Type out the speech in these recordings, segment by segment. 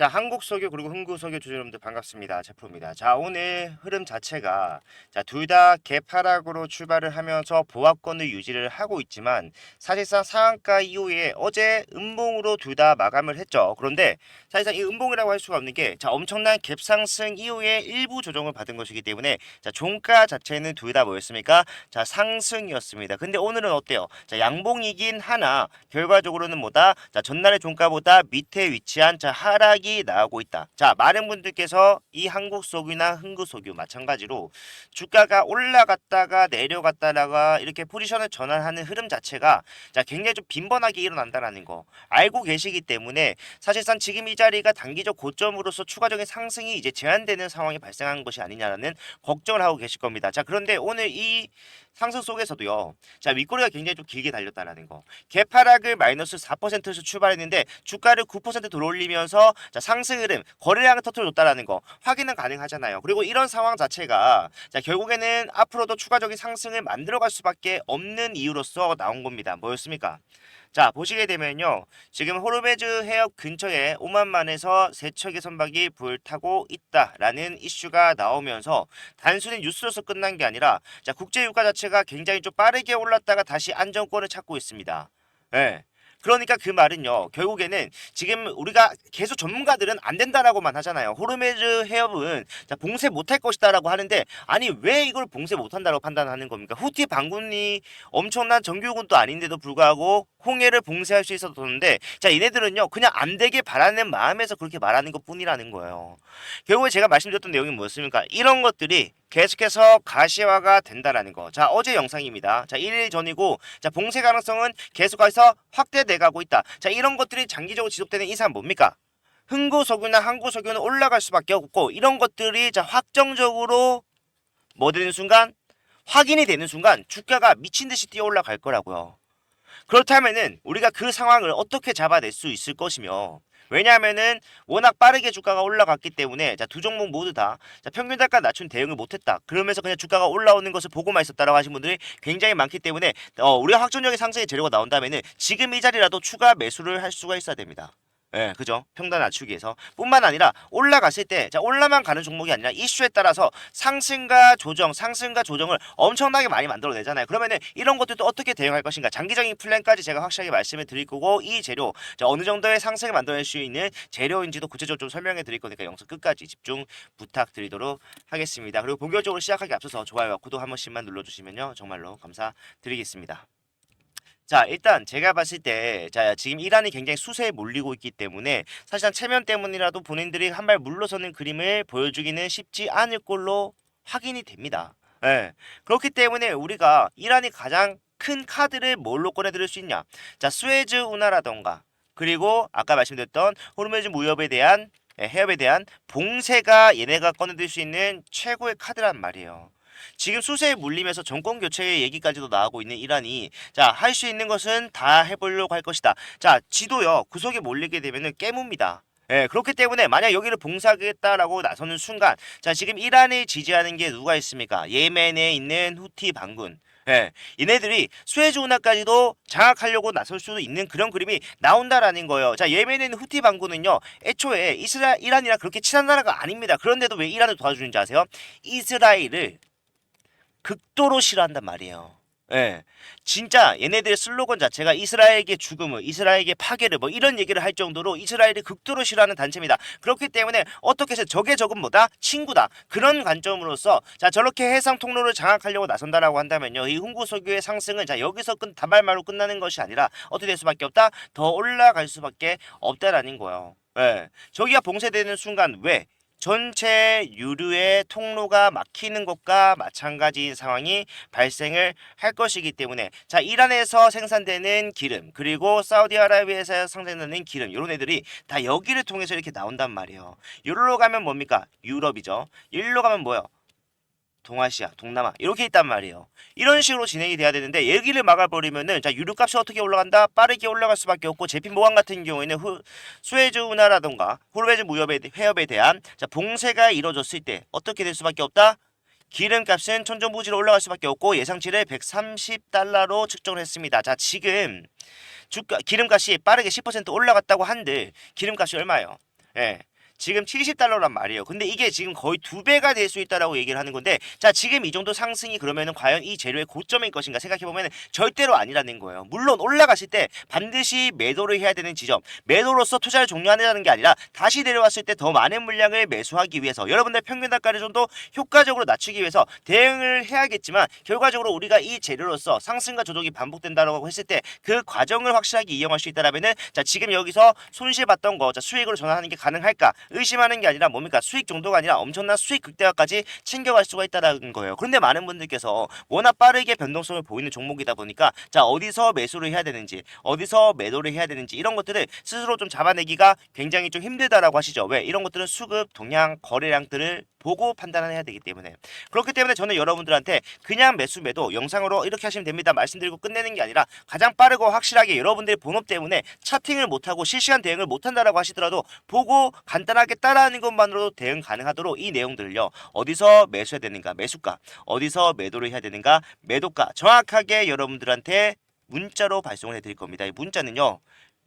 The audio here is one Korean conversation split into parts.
자, 한국 석유 그리고 흥구 석유 주주 여러분들 반갑습니다. 제프로입니다. 자, 오늘 흐름 자체가 자, 둘 다 개파락으로 출발을 하면서 보합권을 유지를 하고 있지만 사실상 상한가 이후에 어제 음봉으로 둘 다 마감을 했죠. 그런데 사실상 이 음봉이라고 할 수가 없는 게 자, 엄청난 갭 상승 이후에 일부 조정을 받은 것이기 때문에 자, 종가 자체는 둘 다 뭐였습니까? 자, 상승이었습니다. 근데 오늘은 어때요? 자, 양봉이긴 하나 결과적으로는 뭐다? 자, 전날의 종가보다 밑에 위치한 자, 하락이 나오고 있다. 자, 많은 분들께서 이 한국 석유나 흥구 석유 마찬가지로 주가가 올라갔다가 내려갔다가 이렇게 포지션을 전환하는 흐름 자체가 자, 굉장히 좀 빈번하게 일어난다라는 거 알고 계시기 때문에 사실상 지금 이 자리가 단기적 고점으로서 추가적인 상승이 이제 제한되는 상황이 발생한 것이 아니냐라는 걱정을 하고 계실 겁니다. 자, 그런데 오늘 이 상승 속에서도요. 자, 윗꼬리가 굉장히 좀 길게 달렸다라는 거. 개파락을 마이너스 4%에서 출발했는데 주가를 9% 들어올리면서 자, 상승 흐름, 거래량을 터뜨려줬다라는 거 확인은 가능하잖아요. 그리고 이런 상황 자체가 자, 결국에는 앞으로도 추가적인 상승을 만들어갈 수밖에 없는 이유로서 나온 겁니다. 뭐였습니까? 자 보시게 되면요 지금 호르베즈 해협 근처에 오만만에서 세 척의 선박이 불 타고 있다라는 이슈가 나오면서 단순히 뉴스로서 끝난 게 아니라 자 국제 유가 자체가 굉장히 좀 빠르게 올랐다가 다시 안정권을 찾고 있습니다. 예. 그러니까 그 말은요 결국에는 지금 우리가 계속 전문가들은 안 된다라고만 하잖아요. 호르메즈 해협은 자, 봉쇄 못할 것이다라고 하는데 아니 왜 이걸 봉쇄 못한다고 판단하는 겁니까? 후티 반군이 엄청난 정규군도 아닌데도 불구하고 홍해를 봉쇄할 수 있었는데 자 얘네들은요 그냥 안 되게 바라는 마음에서 그렇게 말하는 것 뿐이라는 거예요. 결국에 제가 말씀드렸던 내용이 뭐였습니까? 이런 것들이 계속해서 가시화가 된다라는 거. 자, 어제 영상입니다. 자, 1일 전이고, 자, 봉쇄 가능성은 계속해서 확대돼 가고 있다. 자, 이런 것들이 장기적으로 지속되는 이상 뭡니까? 흥구석유나 항구석유는 올라갈 수밖에 없고, 이런 것들이 자, 확정적으로 뭐 되는 순간? 확인이 되는 순간 주가가 미친 듯이 뛰어 올라갈 거라고요. 그렇다면은 우리가 그 상황을 어떻게 잡아낼 수 있을 것이며 왜냐하면은 워낙 빠르게 주가가 올라갔기 때문에 자 두 종목 모두 다 자, 평균 단가 낮춘 대응을 못했다. 그러면서 그냥 주가가 올라오는 것을 보고만 있었다라고 하신 분들이 굉장히 많기 때문에 어, 우리가 확정적인 상승의 재료가 나온다면은 지금 이 자리라도 추가 매수를 할 수가 있어야 됩니다. 예, 그죠? 평단 낮추기에서 뿐만 아니라 올라갔을 때, 자, 올라만 가는 종목이 아니라 이슈에 따라서 상승과 조정, 상승과 조정을 엄청나게 많이 만들어내잖아요. 그러면은 이런 것들도 어떻게 대응할 것인가? 장기적인 플랜까지 제가 확실하게 말씀을 드릴 거고, 이 재료, 자, 어느 정도의 상승을 만들어낼 수 있는 재료인지도 구체적으로 좀 설명해 드릴 거니까 영상 끝까지 집중 부탁드리도록 하겠습니다. 그리고 본격적으로 시작하기 앞서서 좋아요와 구독 한 번씩만 눌러주시면요. 정말로 감사드리겠습니다. 자 일단 제가 봤을 때 자 지금 이란이 굉장히 수세에 몰리고 있기 때문에 사실상 체면 때문이라도 본인들이 한 발 물러서는 그림을 보여주기는 쉽지 않을 걸로 확인이 됩니다. 예. 그렇기 때문에 우리가 이란이 가장 큰 카드를 뭘로 꺼내들 수 있냐? 자 스웨즈 운하라던가 그리고 아까 말씀드렸던 호르메즈 무협에 대한 예, 해협에 대한 봉쇄가 얘네가 꺼내들 수 있는 최고의 카드란 말이에요. 지금 수세에 물리면서 정권 교체의 얘기까지도 나오고 있는 이란이 자 할 수 있는 것은 다 해보려고 할 것이다. 자 지도요 구석에 몰리게 되면은 깨뭅니다. 예, 그렇기 때문에 만약 여기를 봉사하겠다라고 나서는 순간 자 지금 이란을 지지하는 게 누가 있습니까? 예멘에 있는 후티 반군. 예, 얘네들이 수에즈 운하까지도 장악하려고 나설 수도 있는 그런 그림이 나온다라는 거예요. 자, 예멘에 있는 후티 반군은요, 애초에 이스라 이란이랑 그렇게 친한 나라가 아닙니다. 그런데도 왜 이란을 도와주는지 아세요? 이스라엘을 극도로 싫어한단 말이에요. 예. 진짜 얘네들의 슬로건 자체가 이스라엘에게 죽음을, 이스라엘에게 파괴를 뭐 이런 얘기를 할 정도로 이스라엘이 극도로 싫어하는 단체입니다. 그렇기 때문에 어떻게 해서 적의 적은 뭐다? 친구다. 그런 관점으로서 자, 저렇게 해상 통로를 장악하려고 나선다라고 한다면요. 이 석유의 상승은 자, 여기서 끝 단발말로 끝나는 것이 아니라 어떻게 될 수밖에 없다? 더 올라갈 수밖에 없다라는 거예요. 예. 저기가 봉쇄되는 순간 왜? 전체 유류의 통로가 막히는 것과 마찬가지인 상황이 발생을 할 것이기 때문에 자 이란에서 생산되는 기름 그리고 사우디아라비아에서 생산되는 기름 이런 애들이 다 여기를 통해서 이렇게 나온단 말이에요. 유로로 가면 뭡니까? 유럽이죠. 일로 가면 뭐요? 동아시아, 동남아 이렇게 있단 말이에요. 이런 식으로 진행이 돼야 되는데 여기를 막아버리면은 자 유류값이 어떻게 올라간다? 빠르게 올라갈 수밖에 없고 제품 보관 같은 경우에는 후, 수에즈 운하라던가 호르베즈 무협에 해협에 대한 자 봉쇄가 이루어졌을 때 어떻게 될 수밖에 없다? 기름값은 천정부지로 올라갈 수밖에 없고 예상치를 130달러로 측정을 했습니다. 자 지금 주가 기름값이 빠르게 10% 올라갔다고 한들 기름값이 얼마예요? 예. 지금 70달러란 말이에요. 근데 이게 지금 거의 두 배가 될 수 있다라고 얘기를 하는 건데 자 지금 이 정도 상승이 그러면은 과연 이 재료의 고점일 것인가 생각해 보면은 절대로 아니라는 거예요. 물론 올라갔을 때 반드시 매도를 해야 되는 지점, 매도로서 투자를 종료하는 게 아니라 다시 내려왔을 때 더 많은 물량을 매수하기 위해서 여러분들 평균 단가를 좀 더 효과적으로 낮추기 위해서 대응을 해야겠지만 결과적으로 우리가 이 재료로서 상승과 조정이 반복된다라고 했을 때 그 과정을 확실하게 이용할 수 있다라면은 자 지금 여기서 손실 봤던 거 자, 수익으로 전환하는 게 가능할까 의심하는 게 아니라 뭡니까 수익 정도가 아니라 엄청난 수익 극대화까지 챙겨갈 수가 있다라는 거예요. 그런데 많은 분들께서 워낙 빠르게 변동성을 보이는 종목이다 보니까 자 어디서 매수를 해야 되는지 어디서 매도를 해야 되는지 이런 것들을 스스로 좀 잡아내기가 굉장히 좀 힘들다라고 하시죠. 왜 이런 것들은 수급, 동향, 거래량들을 보고 판단을 해야 되기 때문에 그렇기 때문에 저는 여러분들한테 그냥 매수 매도 영상으로 이렇게 하시면 됩니다 말씀드리고 끝내는 게 아니라 가장 빠르고 확실하게 여러분들의 본업 때문에 차팅을 못하고 실시간 대응을 못한다라고 하시더라도 보고 간단하게 따라하는 것만으로도 대응 가능하도록 이 내용들을요 어디서 매수해야 되는가 매수가 어디서 매도를 해야 되는가 매도가 정확하게 여러분들한테 문자로 발송을 해드릴 겁니다 이 문자는요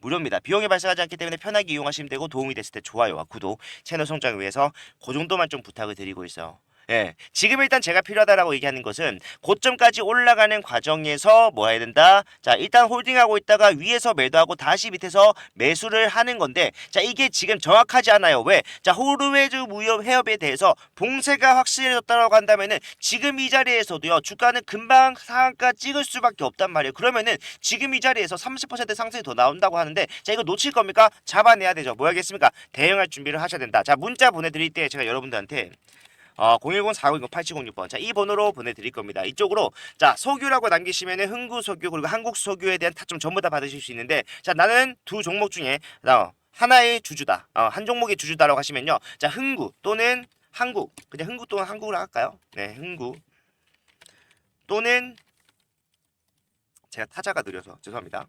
무료입니다. 비용이 발생하지 않기 때문에 편하게 이용하시면 되고 도움이 됐을 때 좋아요와 구독, 채널 성장을 위해서 그 정도만 좀 부탁을 드리고 있어요. 예. 지금 일단 제가 필요하다라고 얘기하는 것은 고점까지 올라가는 과정에서 뭐 해야 된다? 자, 일단 홀딩하고 있다가 위에서 매도하고 다시 밑에서 매수를 하는 건데 자, 이게 지금 정확하지 않아요. 왜? 자, 호르웨즈 무협 해협에 대해서 봉쇄가 확실해졌다라고 한다면은 지금 이 자리에서도요. 주가는 금방 상한가 찍을 수밖에 없단 말이에요. 그러면은 지금 이 자리에서 30% 상승이 더 나온다고 하는데 자, 이거 놓칠 겁니까? 잡아내야 되죠. 뭐 하겠습니까? 대응할 준비를 하셔야 된다. 자, 문자 보내 드릴 때 제가 여러분들한테 어, 010-4920-8706번. 자, 이 번호로 보내드릴 겁니다. 이쪽으로, 자, 석유라고 남기시면 은 흥구 석유, 그리고 한국 석유에 대한 타점 전부 다 받으실 수 있는데, 자, 나는 두 종목 중에, 어, 하나의 주주다. 어, 한 종목의 주주다라고 하시면요. 자, 흥구 또는 한국. 그냥 흥구 또는 한국으로 할까요? 네, 흥구. 또는, 제가 타자가 느려서 죄송합니다.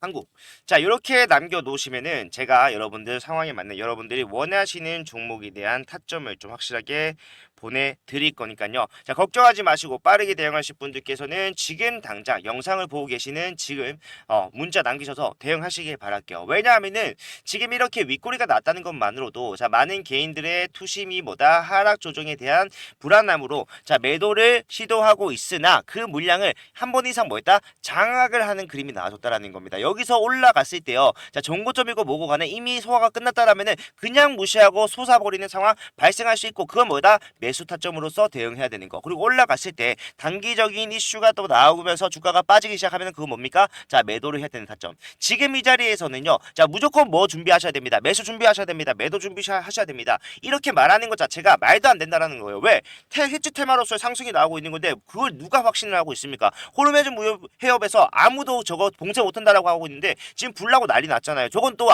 한국. 자, 이렇게 남겨 놓으시면은 제가 여러분들 상황에 맞는 여러분들이 원하시는 종목에 대한 타점을 좀 확실하게 보내 드릴 거니까요. 자, 걱정하지 마시고 빠르게 대응하실 분들께서는 지금 당장 영상을 보고 계시는 지금 어, 문자 남기셔서 대응하시길 바랄게요. 왜냐하면은 지금 이렇게 윗꼬리가 났다는 것만으로도 자, 많은 개인들의 투심이 뭐다 하락 조정에 대한 불안함으로 자, 매도를 시도하고 있으나 그 물량을 한 번 이상 뭐했다 장악을 하는 그림이 나와줬다라는 겁니다. 여기서 올라갔을 때요. 자, 정고점이고 뭐고 간에 이미 소화가 끝났다라면은 그냥 무시하고 솟아버리는 상황 발생할 수 있고 그건 뭐다? 매수 타점으로서 대응해야 되는 거. 그리고 올라갔을 때 단기적인 이슈가 또 나오면서 주가가 빠지기 시작하면 그건 뭡니까? 자, 매도를 해야 되는 타점. 지금 이 자리에서는요. 자, 무조건 뭐 준비하셔야 됩니다. 매수 준비하셔야 됩니다. 매도 준비하셔야 됩니다. 이렇게 말하는 것 자체가 말도 안 된다라는 거예요. 왜? 테 해치 테마로서 상승이 나오고 있는 건데 그걸 누가 확신을 하고 있습니까? 호르메즈 무협 해협에서 아무도 저거 봉쇄 못 한다라고 하고 있는데 지금 불나고 난리 났잖아요. 저건 또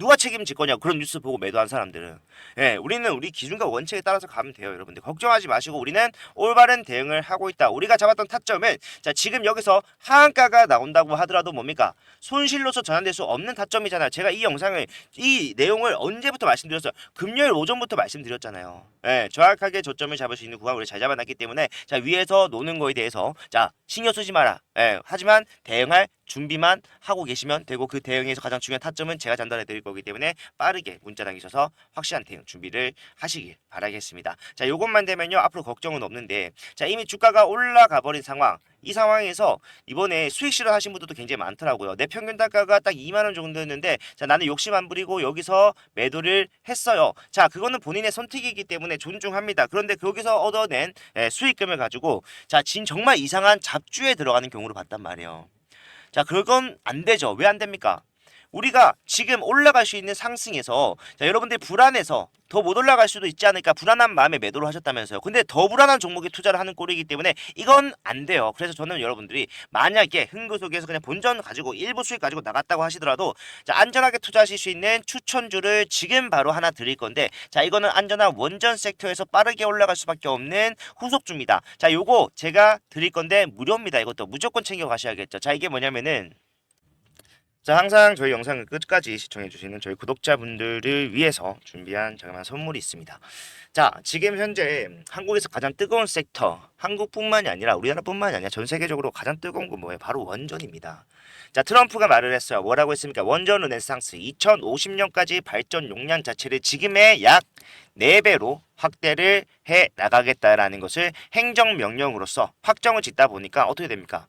누가 책임질 거냐 그런 뉴스 보고 매도한 사람들은. 예 우리는 우리 기준과 원칙에 따라서 가면 돼요 여러분들. 걱정하지 마시고 우리는 올바른 대응을 하고 있다. 우리가 잡았던 타점은 자 지금 여기서 하한가가 나온다고 하더라도 뭡니까? 손실로서 전환될 수 없는 타점이잖아요. 제가 이 영상을 이 내용을 언제부터 말씀드렸어요? 금요일 오전부터 말씀드렸잖아요. 예 정확하게 저점을 잡을 수 있는 구간을 잘 잡아놨기 때문에 자 위에서 노는 거에 대해서 자 신경 쓰지 마라. 예 하지만 대응할 준비만 하고 계시면 되고 그 대응에서 가장 중요한 타점은 제가 전달해 드릴 거기 때문에 빠르게 문자 남기셔서 확실한 대응 준비를 하시길 바라겠습니다. 자, 요것만 되면요. 앞으로 걱정은 없는데 자, 이미 주가가 올라가 버린 상황. 이 상황에서 이번에 수익 실현 하신 분들도 굉장히 많더라고요. 내 평균 단가가 딱 2만 원 정도였는데 자, 나는 욕심 안 부리고 여기서 매도를 했어요. 자, 그거는 본인의 선택이기 때문에 존중합니다. 그런데 거기서 얻어낸 예, 수익금을 가지고 자, 진 정말 이상한 잡주에 들어가는 경우를 봤단 말이에요. 자, 그건 안 되죠. 왜 안 됩니까? 우리가 지금 올라갈 수 있는 상승에서 자, 여러분들 불안해서 더 못 올라갈 수도 있지 않을까 불안한 마음에 매도를 하셨다면서요. 근데 더 불안한 종목에 투자를 하는 꼴이기 때문에 이건 안 돼요. 그래서 저는 여러분들이 만약에 흥구 속에서 그냥 본전 가지고 일부 수익 가지고 나갔다고 하시더라도 자, 안전하게 투자하실 수 있는 추천주를 지금 바로 하나 드릴 건데 자, 이거는 안전한 원전 섹터에서 빠르게 올라갈 수밖에 없는 후속주입니다. 자, 요거 제가 드릴 건데 무료입니다. 이것도 무조건 챙겨 가셔야겠죠. 자, 이게 뭐냐면은 자, 항상 저희 영상을 끝까지 시청해주시는 저희 구독자분들을 위해서 준비한 저렴한 선물이 있습니다. 자, 지금 현재 한국에서 가장 뜨거운 섹터, 한국뿐만이 아니라 우리나라뿐만이 아니라 전 세계적으로 가장 뜨거운 건 뭐예요? 바로 원전입니다. 자, 트럼프가 말을 했어요. 뭐라고 했습니까? 원전 르네상스 2050년까지 발전 용량 자체를 지금의 약 4배로 확대를 해 나가겠다라는 것을 행정명령으로서 확정을 짓다 보니까 어떻게 됩니까?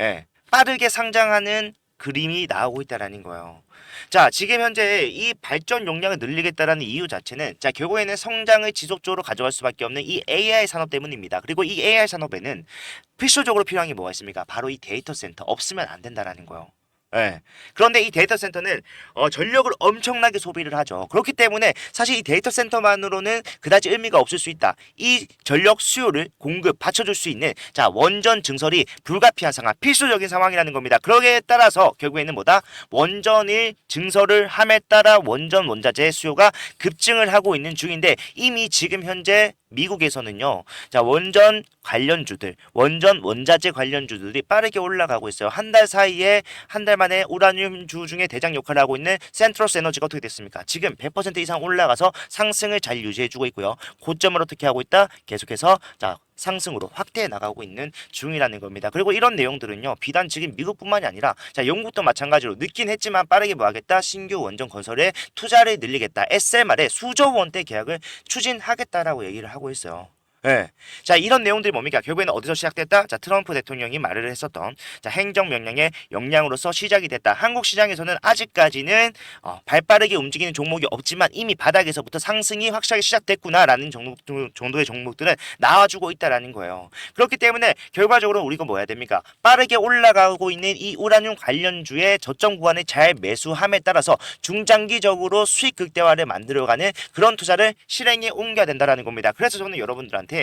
예, 빠르게 상장하는 그림이 나오고 있다라는 거예요. 자, 지금 현재 이 발전 용량을 늘리겠다라는 이유 자체는 자, 결국에는 성장을 지속적으로 가져갈 수밖에 없는 이 AI 산업 때문입니다. 그리고 이 AI 산업에는 필수적으로 필요한 게 뭐가 있습니까? 바로 이 데이터 센터 없으면 안 된다라는 거예요. 예. 그런데 이 데이터 센터는 어, 전력을 엄청나게 소비를 하죠. 그렇기 때문에 사실 이 데이터 센터만으로는 그다지 의미가 없을 수 있다. 이 전력 수요를 공급 받쳐줄 수 있는 자 원전 증설이 불가피한 상황, 필수적인 상황이라는 겁니다. 그러기에 따라서 결국에는 뭐다? 원전을 증설을 함에 따라 원전 원자재 수요가 급증을 하고 있는 중인데 이미 지금 현재 미국에서는요. 자, 원전 관련주들, 원전 원자재 관련주들이 빠르게 올라가고 있어요. 한 달 사이에 한 달 만에 우라늄 주 중에 대장 역할을 하고 있는 센트러스 에너지가 어떻게 됐습니까? 지금 100% 이상 올라가서 상승을 잘 유지해주고 있고요. 고점을 어떻게 하고 있다? 계속해서 자 상승으로 확대해 나가고 있는 중이라는 겁니다. 그리고 이런 내용들은요, 비단 지금 미국뿐만이 아니라 자 영국도 마찬가지로 늦긴 했지만 빠르게 뭐하겠다? 신규 원전 건설에 투자를 늘리겠다. SMR에 수조 원대 계약을 추진하겠다라고 얘기를 하고 있어요. 예. 자, 이런 내용들이 뭡니까? 결국에는 어디서 시작됐다? 자, 트럼프 대통령이 말을 했었던 자, 행정 명령의 역량으로서 시작이 됐다. 한국 시장에서는 아직까지는 어, 발빠르게 움직이는 종목이 없지만 이미 바닥에서부터 상승이 확실하게 시작됐구나라는 종목, 정도의 종목들은 나와주고 있다라는 거예요. 그렇기 때문에 결과적으로 우리가 뭐 해야 됩니까? 빠르게 올라가고 있는 이 우라늄 관련주의 저점 구간을 잘 매수함에 따라서 중장기적으로 수익 극대화를 만들어가는 그런 투자를 실행에 옮겨야 된다라는 겁니다. 그래서 저는 여러분들한테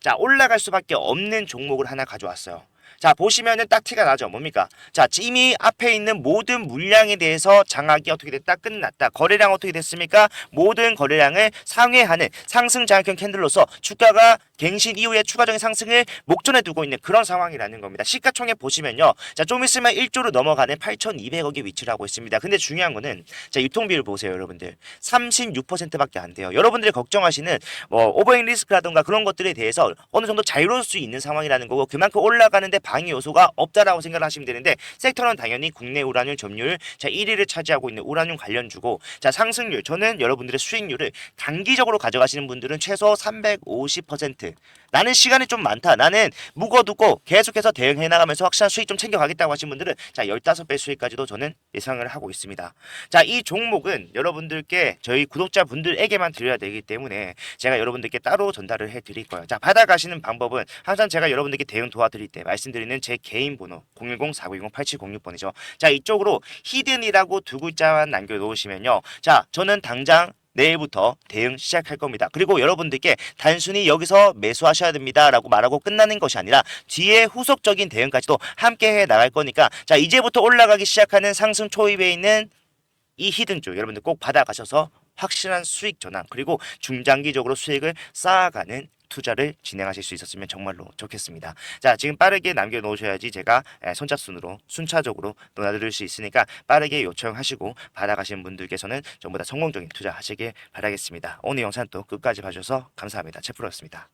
자 올라갈 수밖에 없는 종목을 하나 가져왔어요. 자 보시면은 딱 티가 나죠. 뭡니까? 자 이미 앞에 있는 모든 물량에 대해서 장악이 어떻게 됐다? 끝났다. 거래량 어떻게 됐습니까? 모든 거래량을 상회하는 상승 장악형 캔들로서 주가가 갱신 이후에 추가적인 상승을 목전에 두고 있는 그런 상황이라는 겁니다. 시가총액 보시면요. 자 좀 있으면 1조로 넘어가는 8,200억의 위치를 하고 있습니다. 근데 중요한 거는 자 유통비율 보세요 여러분들. 36%밖에 안 돼요. 여러분들이 걱정하시는 뭐 오버행 리스크라든가 그런 것들에 대해서 어느 정도 자유로울 수 있는 상황이라는 거고 그만큼 올라가는데 방해 요소가 없다라고 생각을 하시면 되는데 섹터는 당연히 국내 우라늄 점유율 자 1위를 차지하고 있는 우라늄 관련주고 자 상승률 저는 여러분들의 수익률을 단기적으로 가져가시는 분들은 최소 350% 나는 시간이 좀 많다 나는 묵어두고 계속해서 대응해 나가면서 확실한 수익 좀 챙겨가겠다고 하신 분들은 자 15배 수익까지도 저는 예상을 하고 있습니다 자 이 종목은 여러분들께 저희 구독자분들에게만 드려야 되기 때문에 제가 여러분들께 따로 전달을 해 드릴 거예요 자 받아가시는 방법은 항상 제가 여러분들께 대응 도와드릴 때 말씀드리는 제 개인 번호 010-4920-8706번이죠. 자 이쪽으로 히든이라고 두 글자만 남겨 놓으시면요. 자 저는 당장 내일부터 대응 시작할 겁니다. 그리고 여러분들께 단순히 여기서 매수하셔야 됩니다라고 말하고 끝나는 것이 아니라 뒤에 후속적인 대응까지도 함께 해 나갈 거니까 자 이제부터 올라가기 시작하는 상승 초입에 있는 이 히든주 여러분들 꼭 받아가셔서 확실한 수익 전환 그리고 중장기적으로 수익을 쌓아가는 투자를 진행하실 수 있었으면 정말로 좋겠습니다. 자, 지금 빠르게 남겨놓으셔야지 제가 에, 선착순으로 순차적으로 논하드릴 수 있으니까 빠르게 요청하시고 받아가신 분들께서는 전부 다 성공적인 투자하시길 바라겠습니다. 오늘 영상 또 끝까지 봐주셔서 감사합니다. 채프로였습니다.